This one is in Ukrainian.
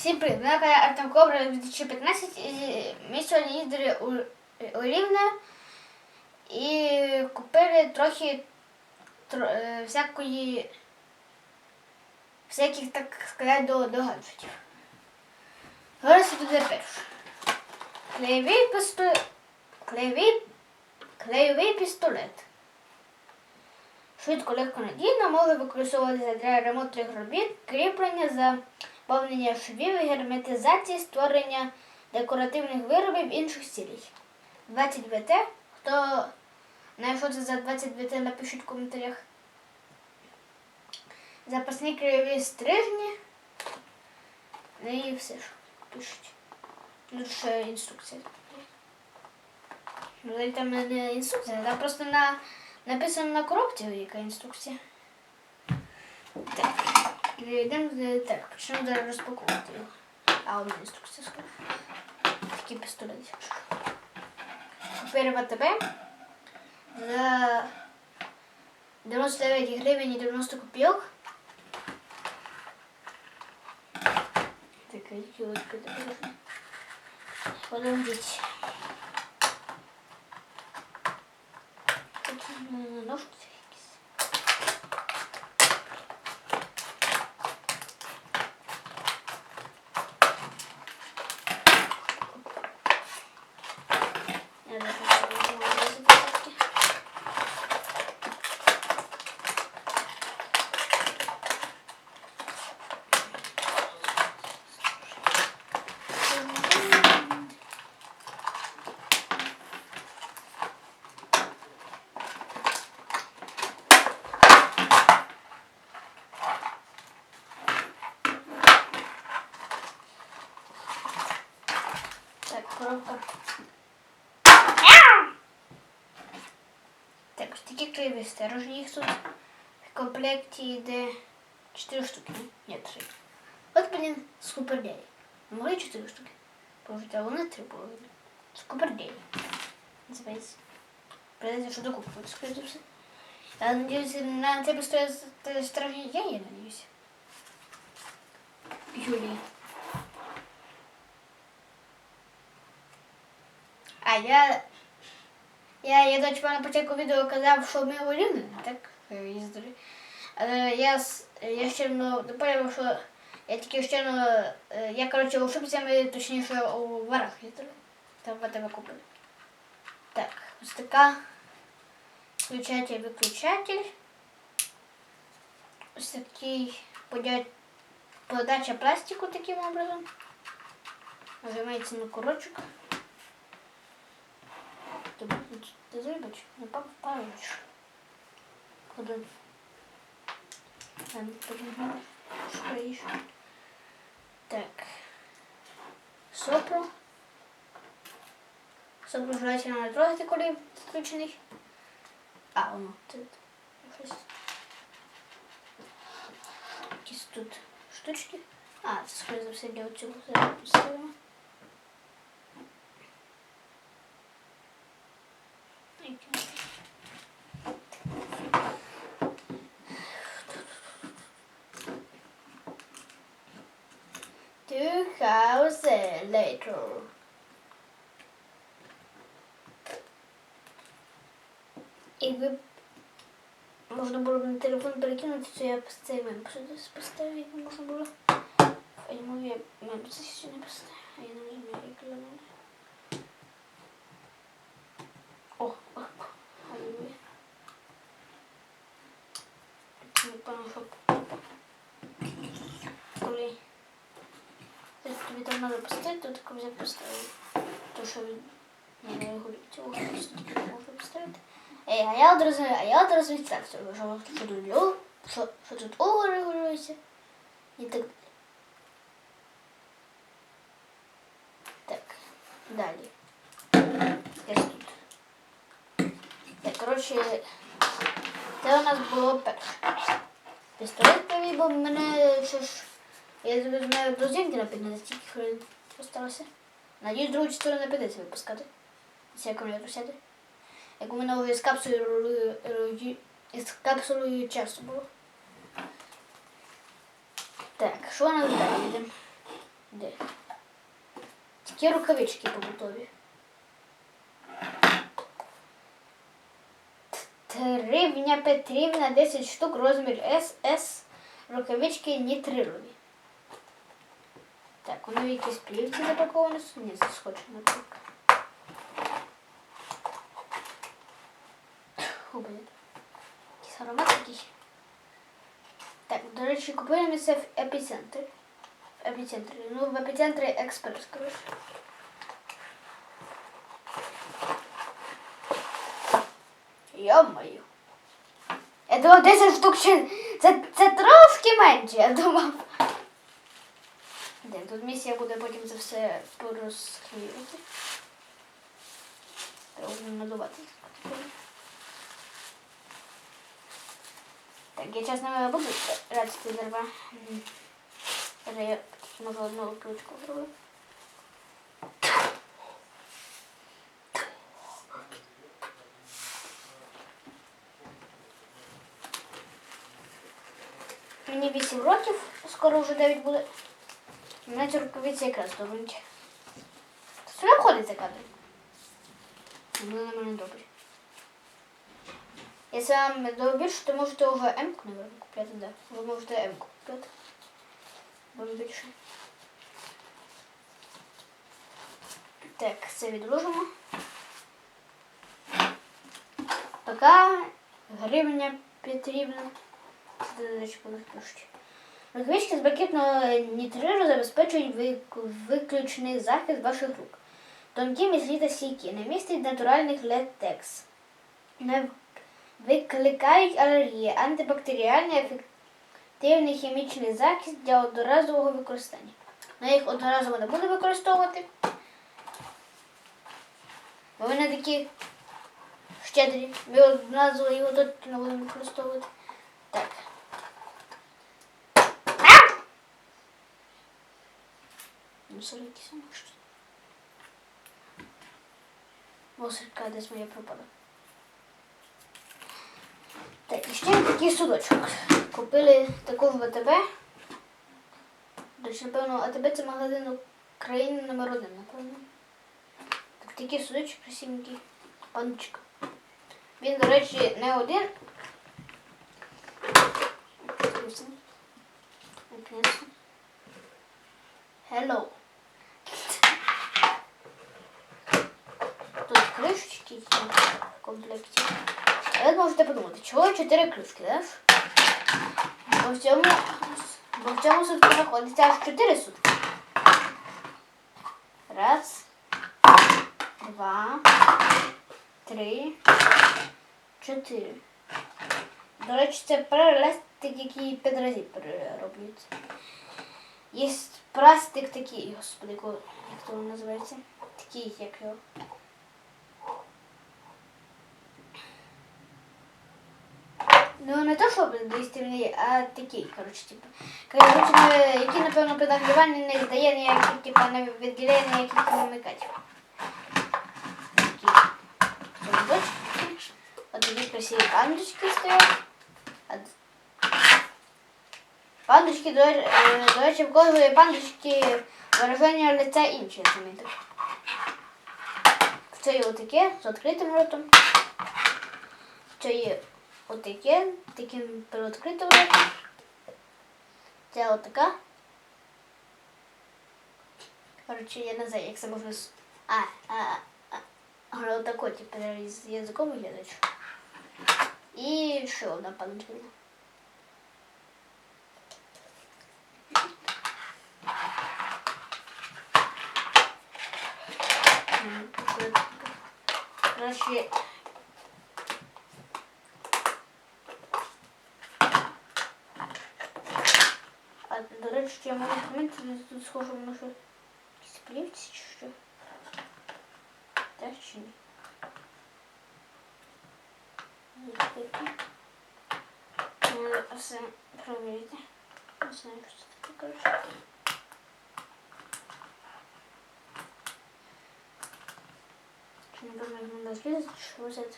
Всім привіт! Мене Артем Кобра 2015. І Ми сьогодні їздили у, Рівне і купили трохи тро, е, всякої всяких, так сказати, до, до гаджетів. Зараз туди пишу. Клеєвий пістолет. Клеєвий, клеєвий пістолет. Швидко, легко, надійно може використовуватися для ремонтних робіт, кріплення, заповнення швів, герметизації, створення декоративних виробів інших цілей. 20 ВТ. Хто знає, це за 20 ВТ, напишіть в коментарях. Запасні краєві стрижні. Ну і все ж пишуть. Ну, ще інструкція. Ну, там не інструкція, там просто на Написано на коробці, яка інструкція. Так. Йдемо так, почнемо зараз розпаковувати. А, одна інструкція скажу. Такий пістолет. Купили АТБ за 99 гривень і 90 копійок. Так, кілочка така. Так, ось такі клеєві стержні. Їх тут в комплекті йде 4 штуки. Ні, 3. От, блін, скупердей. Могли 4 штуки положити, а вони 3 положили. Скупердей. Називається. Придеться, що докупувати, скоріше за все. Я надіюсь, на тебе стоять стражні я, я надіюсь. Юлії. А я. Я, я до на початку відео казав, що ми у так е, їздили. Але я, я ще ну, доповів, що я тільки ще ну, е, я коротше ми точніше у варах їздили. Там в тебе купили. Так, ось така включатель виключатель. Ось такий подача пластику таким образом. Нажимається на курочок. Ти, ти зробиш? Не попадаєш. Куди? Там подивимо. Так. Сопро. Сопро желательно не трогати, коли включений. А, воно. Тут. Щось. Якісь тут штучки. А, це скоріше за все для цього ставимо. Які? Two thousand later. Якби можна було б на телефон перекинути, то я б цей мем сюди поставив, якби можна було. А йому я мем це сюди не поставив. А я не розумію, як його надо. О, о, о, алілуя. Не пам'ятаю, що коли Тобто треба поставити, то таке взяв. То, що він не регулює цього, просто таки можна поставити. Ей, а я одразу, а я одразу відстав цього, що, тут льо, що, що тут ого регулюється. І так. Так, далі. Ось тут. Так, коротше, це у нас було перше. Пістолет бо мене ж. Я знаю до зімки напевно, за стільки хвилин осталося. Надіюсь, другу частину не прийдеться випускати. Якщо акумулятор сяде. Як у мене вже з капсулою, з капсулою часу було. Так, що у нас далі йде? Де? Такі рукавички побутові. Тривня Петрівна 10 штук, розмір СС. Рукавички нітрилові. Так, воно в якісь плівці запаковане. Ні, це схоче на плівка. О, блін. Якийсь аромат такий. Так, до речі, купили ми це в епіцентрі. В епіцентрі. Ну, в епіцентрі експрес, коротше. Йо-моє. Я думав 10 штук ще. Це, це трошки менше, я думав. Тут місія буде потім це все порозхлювати. Треба надувати. Так, я чесно буду рачити дерева. Я можу одну ключку зробити. Мені 8 років, скоро вже 9 буде. Ці рукавиці якраз добренькі. Сюди входить за кадр. Вони на мене добрі. Якщо вам до то можете вже М-ку, наверное, купляти, да. Ви можете М-ку купляти. Буде більше. Так, це відложимо. Пока гривня потрібна. До пишуть. Рукавички з блакитного нітриру забезпечують вик- виключний захист ваших рук. Тонкі міцні та стійкі, не містять натуральних летекс. Не викликають алергії, антибактеріальний ефективний хімічний захист для одноразового використання. Ну, їх одноразово не буду використовувати. Бо вони такі щедрі. Ми одноразово його тут не будемо використовувати. Так. Мусор якийсь саме щось. Мусорка десь моя пропала. Так, і ще такий судочок. Купили таку в ВТБ. Дочі, напевно, АТБ це магазин України номер один, напевно. Так, такий судочок красивенький. Панчик. Він, до речі, не один. Hello. Тут кришечки в комплекті. А ви можете подумати, чого чотири кришки, да? Бо в цьому, бо в цьому аж чотири сутки. Раз, два, три, чотири. До речі, це перелестик, який п'ять разів перероблюється. Є пластик такий, господи, як то він називається? Такий, як його. Ну, не то, що дистильний, а такий, коротше, типу. Коротше, який, напевно, при нагріванні не здає ніяких, типу, не відділяє ніяких хімікатів. Такі. От такі красиві пандочки стоять. Пандочки, до, е, до речі, в кожної пандочки вираження лиця інше, замітив. Це є отаке з відкритим ротом. Це є отаке, таким ротом. Це отака. Коротше, я не знаю, як це можна. А, а, а. Але отако, типу, з язиком виглядач. І ще одна пандочка. Коротше, а до речі, я можу помітити, тут схоже на якісь плівці чи що. Так чи ні? Такі. Треба все. Не знаю, що це таке, коротше. Чи не можна злізти, що взяти?